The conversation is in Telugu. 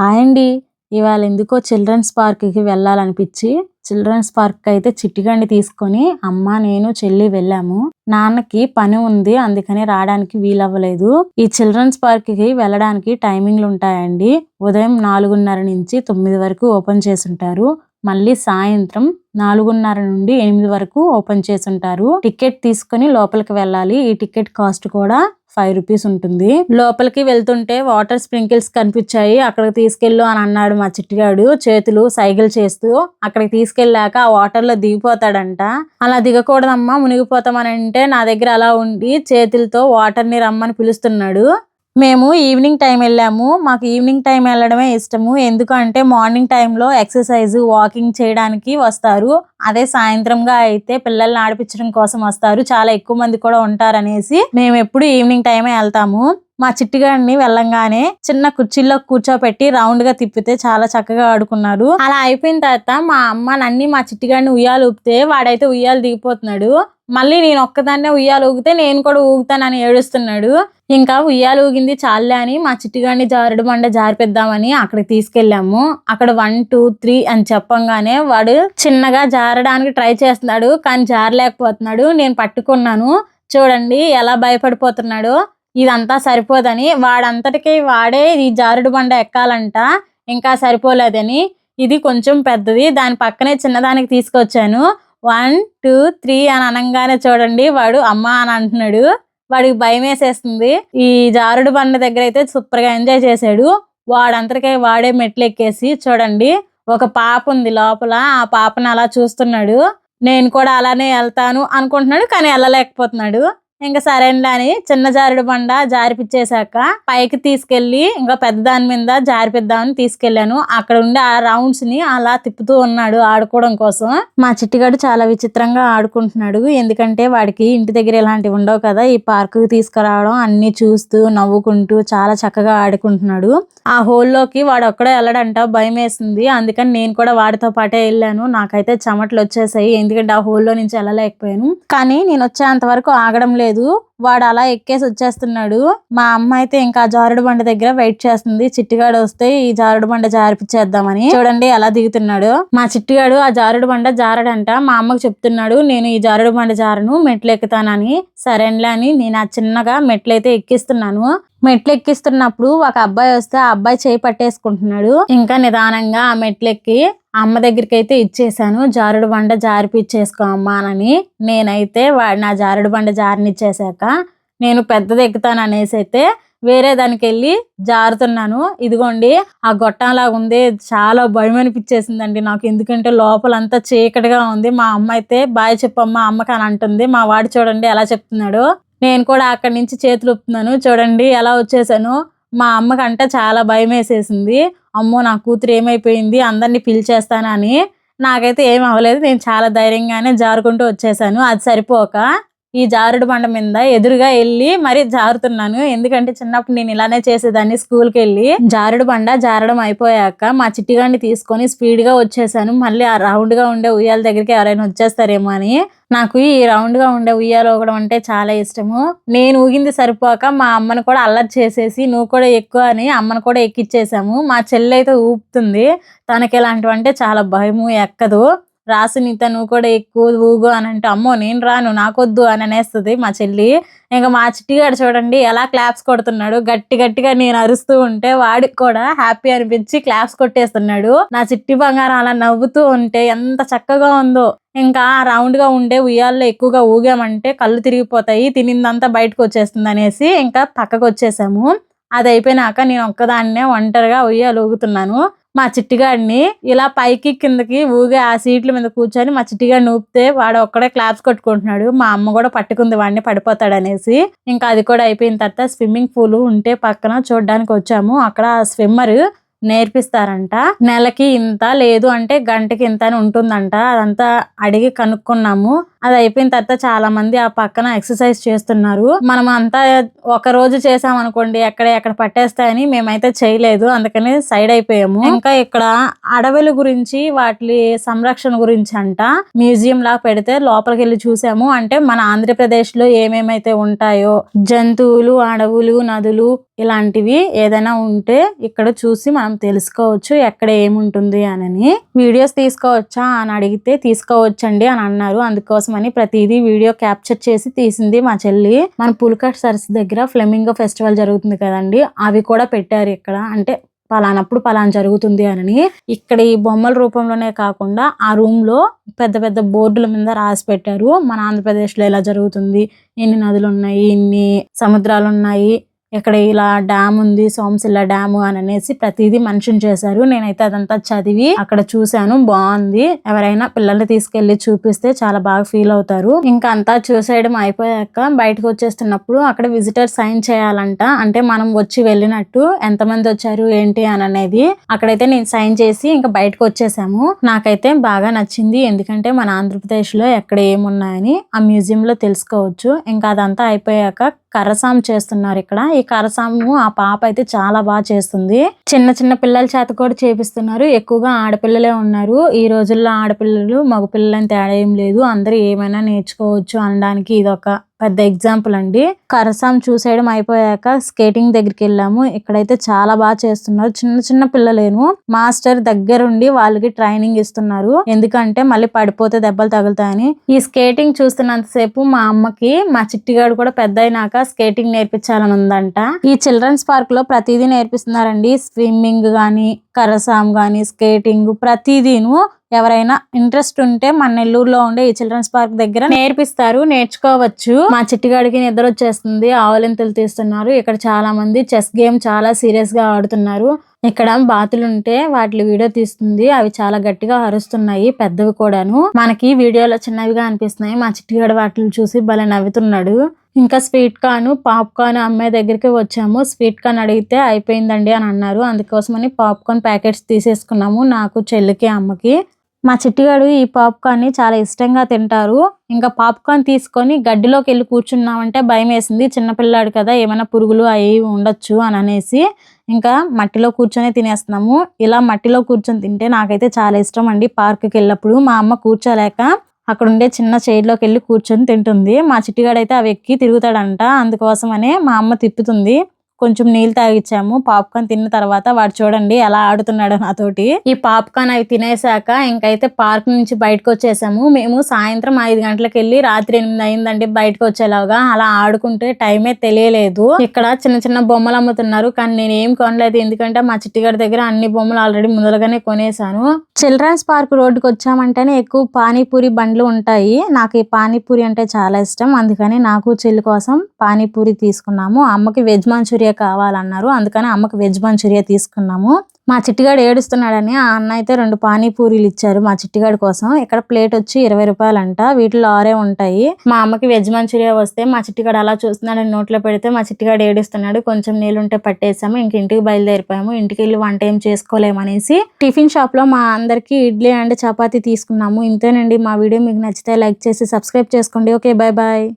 హాయ్ అండి ఇవాళ ఎందుకో చిల్డ్రన్స్ పార్క్కి వెళ్ళాలనిపించి చిల్డ్రన్స్ పార్క్ అయితే చిట్టిగండి తీసుకొని అమ్మ నేను చెల్లి వెళ్ళాము. నాన్నకి పని ఉంది అందుకని రావడానికి వీలవ్వలేదు. ఈ చిల్డ్రన్స్ పార్క్కి వెళ్ళడానికి టైమింగ్లు ఉంటాయండి ఉదయం నాలుగున్నర నుంచి తొమ్మిది వరకు ఓపెన్ చేసి ఉంటారు మళ్ళీ సాయంత్రం నాలుగున్నర నుండి ఎనిమిది వరకు ఓపెన్ చేసి ఉంటారు టికెట్ తీసుకొని లోపలికి వెళ్ళాలి. ఈ టికెట్ కాస్ట్ కూడా ఫైవ్ రూపీస్ ఉంటుంది. లోపలికి వెళ్తుంటే వాటర్ స్ప్రింకిల్స్ కనిపించాయి. అక్కడికి తీసుకెళ్ళు అని అన్నాడు మా చిట్టిగాడు. చేతులు సైకిల్ చేస్తూ అక్కడికి తీసుకెళ్ళాక ఆ వాటర్లో దిగిపోతాడంట. అలా దిగకూడదమ్మా మునిగిపోతామని అంటే నా దగ్గర అలా ఉండి చేతులతో వాటర్ని రమ్మని పిలుస్తున్నాడు. మేము ఈవినింగ్ టైం వెళ్ళాము. మాకు ఈవినింగ్ టైం వెళ్ళడమే ఇష్టము. ఎందుకంటే మార్నింగ్ టైంలో ఎక్సర్సైజ్ వాకింగ్ చేయడానికి వస్తారు. అదే సాయంత్రంగా అయితే పిల్లల్ని ఆడిపించడం కోసం వస్తారు. చాలా ఎక్కువ మంది కూడా ఉంటారనేసి మేము ఎప్పుడు ఈవినింగ్ టైమే వెళ్తాము. మా చిట్టిగాడిని వెళ్ళంగానే చిన్న కుర్చీలో కూర్చోపెట్టి రౌండ్గా తిప్పితే చాలా చక్కగా ఆడుకున్నారు అలా అయిపోయిన తర్వాత మా అమ్మ నన్ని మా చిట్టిగాడిని ఉయ్యాలు ఊపితే వాడైతే ఉయ్యాలు దిగిపోతున్నాడు. మళ్ళీ నేను ఒక్కదాన్నే ఉయ్యాలు ఊగితే నేను కూడా ఊగుతానని ఏడుస్తున్నాడు. ఇంకా ఉయ్యాలు ఊగింది చాలే అని మా చిట్టిగాడిని జారుడు బండ జారిపిద్దామని అక్కడికి తీసుకెళ్ళాము. అక్కడ వన్ టూ త్రీ అని చెప్పంగానే వాడు చిన్నగా జారడానికి ట్రై చేస్తున్నాడు కానీ జారలేకపోతున్నాడు. నేను పట్టుకున్నాను. చూడండి ఎలా భయపడిపోతున్నాడు. ఇదంతా సరిపోదని వాడంతటికి వాడే ఈ జారుడు బండ ఎక్కాలంట ఇంకా సరిపోలేదని. ఇది కొంచెం పెద్దది దాని పక్కనే చిన్నదానికి తీసుకొచ్చాను. వన్ టూ త్రీ అని అనగానే చూడండి వాడు అమ్మ అని అంటున్నాడు. వాడికి భయం వేసేస్తుంది. ఈ జారుడు బండ దగ్గర అయితే సూపర్గా ఎంజాయ్ చేశాడు. వాడంతటికే వాడే మెట్లు ఎక్కేసి చూడండి ఒక పాప ఉంది లోపల ఆ పాపను అలా చూస్తున్నాడు. నేను కూడా అలానే వెళ్తాను అనుకుంటున్నాడు కానీ వెళ్ళలేకపోతున్నాడు. ఇంకా సరేండి అని చిన్న జారుడు బండ జారిపిచ్చేసాక పైకి తీసుకెళ్ళి ఇంకా పెద్ద దాని మీద జారిపిద్దామని తీసుకెళ్ళాను అక్కడ ఉండే ఆ రౌండ్స్ని అలా తిప్పుతూ ఉన్నాడు ఆడుకోవడం కోసం. మా చిట్టిగాడు చాలా విచిత్రంగా ఆడుకుంటున్నాడు. ఎందుకంటే వాడికి ఇంటి దగ్గర ఇలాంటివి ఉండవు కదా. ఈ పార్క్ తీసుకురావడం అన్ని చూస్తూ నవ్వుకుంటూ చాలా చక్కగా ఆడుకుంటున్నాడు. ఆ హోల్లోకి వాడు ఒక్కడే వెళ్ళడంట భయం వేసింది. అందుకని నేను కూడా వాడితో పాటే వెళ్ళాను. నాకైతే చెమటలు వచ్చేసాయి. ఎందుకంటే ఆ హోల్లో నుంచి వెళ్ళలేకపోయాను. కానీ నేను వచ్చేంత వరకు ఆగడం లేదు. duro, వాడు అలా ఎక్కేసి వచ్చేస్తున్నాడు. మా అమ్మ అయితే ఇంకా జారుడు బండ దగ్గర వెయిట్ చేస్తుంది. చిట్టిగాడు వస్తే ఈ జారుడు బండ జారిపిచ్చేద్దామని చూడండి ఎలా దిగుతున్నాడు. మా చిట్టిగాడు ఆ జారుడు బండ జారడంట. మా అమ్మకు చెప్తున్నాడు నేను ఈ జారుడు బండ జారను మెట్లు ఎక్కుతానని. సరేలే అని నేను ఆ చిన్నగా మెట్లు అయితే ఎక్కిస్తున్నాను. మెట్లు ఎక్కిస్తున్నప్పుడు ఒక అబ్బాయి వస్తే ఆ అబ్బాయి చేయి పట్టేసుకుంటున్నాడు. ఇంకా నిదానంగా ఆ మెట్లెక్కి అమ్మ దగ్గరికి అయితే ఇచ్చేసాను జారుడు బండ జారిపిచ్చేసుకో అమ్మానని నేనైతే వాడు నా జారుడు బండ జారినిచ్చేసాక నేను పెద్దది ఎక్కుతాను అనేసి అయితే వేరే దానికి వెళ్ళి జారుతున్నాను. ఇదిగోండి ఆ గొట్టంలాగా ఉంది. చాలా భయం అనిపించేసిందండి నాకు. ఎందుకంటే లోపలంతా చీకటిగా ఉంది. మా అమ్మ అయితే బాయ్ చెప్పమ్మా అమ్మకి అని అంటుంది. మా వాడు చూడండి ఎలా చెప్తున్నాడు. నేను కూడా అక్కడి నుంచి చేతులు ఊపుతున్నాను. చూడండి ఎలా వచ్చేసాను. మా అమ్మకంట చాలా భయం వేసేసింది. అమ్మో నా కూతురు ఏమైపోయింది? అందరినీ పిలిచేస్తానని నాకైతే ఏం అవ్వలేదు. నేను చాలా ధైర్యంగానే జారుకుంటూ వచ్చేసాను. అది సరిపోక. ఈ జారుడు బండ మీద ఎదురుగా వెళ్ళి మరి జారుతున్నాను. ఎందుకంటే చిన్నప్పుడు నేను ఇలానే చేసేదాన్ని స్కూల్కి వెళ్ళి. జారుడు బండ జారడం అయిపోయాక మా చిట్టిగాన్ని తీసుకొని స్పీడ్గా వచ్చేసాను. మళ్ళీ ఆ రౌండ్గా ఉండే ఉయ్యాల దగ్గరికి ఎవరైనా వచ్చేస్తారేమో అని. నాకు ఈ రౌండ్గా ఉండే ఉయ్యాలు ఊగడం అంటే చాలా ఇష్టము. నేను ఊగింది సరిపోక మా అమ్మను కూడా అల్లరి చేసేసి నువ్వు కూడా ఎక్కువ అని అమ్మను కూడా ఎక్కిచ్చేసాము. మా చెల్లి అయితే ఊపుతుంది. తనకి ఇలాంటివంటే చాలా భయము ఎక్కదు. రాసు తను నువ్వు కూడా ఎక్కువ ఊగు అని అంటే అమ్మో నేను రాను నాకొద్దు అని అనేస్తుంది మా చెల్లి. ఇంకా మా చిట్టిగాడు చూడండి ఎలా క్లాప్స్ కొడుతున్నాడు. గట్టి గట్టిగా నేను అరుస్తూ ఉంటే వాడికి కూడా హ్యాపీ అనిపించి క్లాప్స్ కొట్టేస్తున్నాడు. నా చిట్టి బంగారం అలా నవ్వుతూ ఉంటే ఎంత చక్కగా ఉందో. ఇంకా రౌండ్గా ఉండే ఉయ్యాల్లో ఎక్కువగా ఊగామంటే కళ్ళు తిరిగిపోతాయి తినిందంతా బయటకు వచ్చేస్తుంది అనేసి ఇంకా పక్కకు వచ్చేసాము అది అయిపోయినాక నేను ఒక్కదాన్నే ఒంటరిగా ఉయ్యాలు ఊగుతున్నాను. మా చిట్టిగాడిని ఇలా పైకి కిందకి ఊగే ఆ సీట్ల మీద కూర్చొని మా చిట్టిగాడిని ఊపితే వాడు ఒక్కడే క్లాప్స్ కొట్టుకుంటున్నాడు. మా అమ్మ కూడా పట్టుకుంది వాడిని పడిపోతాడనేసి. ఇంకా అది కూడా అయిపోయిన తర్వాత స్విమ్మింగ్ పూల్ ఉంటే పక్కన చూడడానికి వచ్చాము. అక్కడ స్విమ్మర్ నేర్పిస్తారంట. నెలకి ఇంత లేదు అంటే గంటకి ఇంత అని ఉంటుందంట. అదంతా అడిగి కనుక్కున్నాము. అది అయిపోయిన తర్వాత చాలా మంది ఆ పక్కన ఎక్సర్సైజ్ చేస్తున్నారు. మనం అంతా ఒక రోజు చేసాం అనుకోండి ఎక్కడ ఎక్కడ పట్టేస్తాయని మేమైతే చేయలేదు. అందుకని సైడ్ అయిపోయాము. ఇంకా ఇక్కడ అడవుల గురించి వాటి సంరక్షణ గురించి అంట మ్యూజియం లా పెడితే లోపలికి వెళ్ళి చూసాము. అంటే మన ఆంధ్రప్రదేశ్లో ఏమేమైతే ఉంటాయో జంతువులు అడవులు నదులు ఇలాంటివి ఏదైనా ఉంటే ఇక్కడ చూసి మనం తెలుసుకోవచ్చు ఎక్కడ ఏముంటుంది అని. వీడియోస్ తీసుకోవచ్చా అని అడిగితే తీసుకోవచ్చండి అని అన్నారు. అందుకోసం కోసమని ప్రతిదీ వీడియో క్యాప్చర్ చేసి తీసింది మా చెల్లి. మన పులికట్ సరస్సు దగ్గర ఫ్లెమింగో ఫెస్టివల్ జరుగుతుంది కదండి. అవి కూడా పెట్టారు ఇక్కడ. అంటే పలానప్పుడు పలానా జరుగుతుంది అని. ఇక్కడ ఈ బొమ్మల రూపంలోనే కాకుండా ఆ రూమ్లో పెద్ద పెద్ద బోర్డుల మీద రాసి పెట్టారు. మన ఆంధ్రప్రదేశ్లో ఇలా జరుగుతుంది? ఇన్ని నదులు ఉన్నాయి? ఇన్ని సముద్రాలు ఉన్నాయి? ఇక్కడ ఇలా డ్యామ్ ఉంది సోమశిల డ్యామ్ అని అనేసి ప్రతిదీ మెన్షన్ చేశారు. నేనైతే అదంతా చదివి అక్కడ చూశాను. బాగుంది. ఎవరైనా పిల్లల్ని తీసుకెళ్ళి చూపిస్తే చాలా బాగా ఫీల్ అవుతారు. ఇంకా అంతా చూసేయడం అయిపోయాక బయటకు వచ్చేస్తున్నప్పుడు అక్కడ విజిటర్ సైన్ చేయాలంట. అంటే మనం వచ్చి వెళ్ళినట్టు ఎంతమంది వచ్చారు ఏంటి అని అనేది అక్కడైతే నేను సైన్ చేసి ఇంకా బయటకు వచ్చేసాము. నాకైతే బాగా నచ్చింది. ఎందుకంటే మన ఆంధ్రప్రదేశ్లో ఎక్కడ ఏమున్నాయని ఆ మ్యూజియం లో తెలుసుకోవచ్చు. ఇంకా అదంతా అయిపోయాక కరసాం చేస్తున్నారు ఇక్కడ. ఈ కరసాము ఆ పాప అయితే చాలా బాగా చేస్తుంది. చిన్న చిన్న పిల్లల చేత కూడా చేపిస్తున్నారు. ఎక్కువగా ఆడపిల్లలే ఉన్నారు. ఈ రోజుల్లో ఆడపిల్లలు మగ పిల్లలని తేడా ఏం లేదు. అందరూ ఏమైనా నేర్చుకోవచ్చు అనడానికి ఇది ఒక పెద్ద ఎగ్జాంపుల్ అండి. కరసాం చూసేయడం అయిపోయాక స్కేటింగ్ దగ్గరికి వెళ్ళాము. ఇక్కడైతే చాలా బాగా చేస్తున్నారు. చిన్న చిన్న పిల్లలేను. మాస్టర్ దగ్గరుండి వాళ్ళకి ట్రైనింగ్ ఇస్తున్నారు. ఎందుకంటే మళ్ళీ పడిపోతే దెబ్బలు తగులుతాయని. ఈ స్కేటింగ్ చూస్తున్నంతసేపు మా అమ్మకి మా చిట్టిగాడు కూడా పెద్ద అయినాక స్కేటింగ్ నేర్పించాలని ఉందంట. ఈ చిల్డ్రన్స్ పార్క్లో ప్రతిదీ నేర్పిస్తున్నారండి. స్విమ్మింగ్ గాని కరసాం గాని స్కేటింగ్ ప్రతిదీను ఎవరైనా ఇంట్రెస్ట్ ఉంటే మన నెల్లూరులో ఉండే ఈ చిల్డ్రన్స్ పార్క్ దగ్గర నేర్పిస్తారు నేర్చుకోవచ్చు. మా చిట్టిగాడికి నిద్ర వచ్చేస్తుంది ఆవలింతలు తీస్తున్నారు. ఇక్కడ చాలా మంది చెస్ గేమ్ చాలా సీరియస్గా ఆడుతున్నారు. ఇక్కడ బాతులు ఉంటే వాటి వీడియో తీస్తుంది. అవి చాలా గట్టిగా అరుస్తున్నాయి పెద్దవి కూడాను. మనకి వీడియోలో చిన్నవిగా అనిపిస్తున్నాయి. మా చిట్టిగాడు వాటిని చూసి భలే నవ్వుతున్నాడు. ఇంకా స్వీట్ కార్న్ పాప్కార్న్ అమ్మాయి దగ్గరికి వచ్చాము. స్వీట్ కార్న్ అడిగితే అయిపోయిందండి అని అన్నారు. అందుకోసమని పాప్కార్న్ ప్యాకెట్స్ తీసేసుకున్నాము నాకు చెల్లికి అమ్మకి. మా చిట్టిగాడు ఈ పాప్కార్న్ని చాలా ఇష్టంగా తింటారు. ఇంకా పాప్కార్న్ తీసుకొని గడ్డిలోకి వెళ్ళి కూర్చున్నామంటే భయం వేసింది చిన్నపిల్లాడు కదా ఏమైనా పురుగులు అవి ఉండొచ్చు అని అనేసి ఇంకా మట్టిలో కూర్చొని తినేస్తున్నాము. ఇలా మట్టిలో కూర్చొని తింటే నాకైతే చాలా ఇష్టం అండి. పార్క్కి వెళ్ళినప్పుడు మా అమ్మ కూర్చోలేక అక్కడ ఉండే చిన్న చైర్లోకి వెళ్ళి కూర్చొని తింటుంది. మా చిట్టిగాడైతే అవి ఎక్కి తిరుగుతాడంట. అందుకోసమనే మా అమ్మ తిప్పుతుంది. కొంచెం నీళ్ళు తాగిచ్చాము. పాప్కార్న్ తిన్న తర్వాత వాడు చూడండి ఎలా ఆడుతున్నాడు నాతోటి. ఈ పాప్కార్న్ అవి తినేసాక ఇంకైతే పార్క్ నుంచి బయటకు వచ్చేసాము మేము సాయంత్రం ఐదు గంటలకు వెళ్ళి రాత్రి ఎనిమిది అయిందండి బయటకు వచ్చేలాగా అలా ఆడుకుంటే టైమే తెలియలేదు. ఇక్కడ చిన్న చిన్న బొమ్మలు అమ్ముతున్నారు. కానీ నేను ఏం కొనలేదు. ఎందుకంటే మా చిట్టిగారి దగ్గర అన్ని బొమ్మలు ఆల్రెడీ ముందలుగానే కొనేసాను చిల్డ్రన్స్ పార్క్ రోడ్డుకి వచ్చామంటేనే ఎక్కువ పానీపూరి బండ్లు ఉంటాయి. నాకు ఈ పానీపూరి అంటే చాలా ఇష్టం. అందుకని నాకు చెల్లి కోసం పానీపూరి తీసుకున్నాము. అమ్మకి వెజ్ మంచూరియా కావాలన్నారు. అందుకని అమ్మకి వెజ్ మంచూరియా తీసుకున్నాము. మా చిట్టిగాడు ఏడుస్తున్నాడని ఆ అన్న అయితే రెండు పానీపూరీలు ఇచ్చారు మా చిట్టిగాడి కోసం. ఇక్కడ ప్లేట్ వచ్చి ఇరవై రూపాయలంట. వీటిలో ఆరే ఉంటాయి. మా అమ్మకి వెజ్ మంచూరియా వస్తే మా చిట్టిగాడు అలా చూస్తున్నాడని నోట్లో పెడితే మా చిట్టిగాడు ఏడుస్తున్నాడు. కొంచెం నీళ్ళుంటే పట్టేసాము. ఇంక ఇంటికి బయలుదేరిపోయాము. ఇంటికి వెళ్ళి వంట ఏం చేసుకోలేమనేసి టిఫిన్ షాప్లో మా అందరికి ఇడ్లీ అండ్ చపాతీ తీసుకున్నాము. ఇంతేనండి మా వీడియో. మీకు నచ్చితే లైక్ చేసి సబ్స్క్రైబ్ చేసుకోండి. Okay bye bye.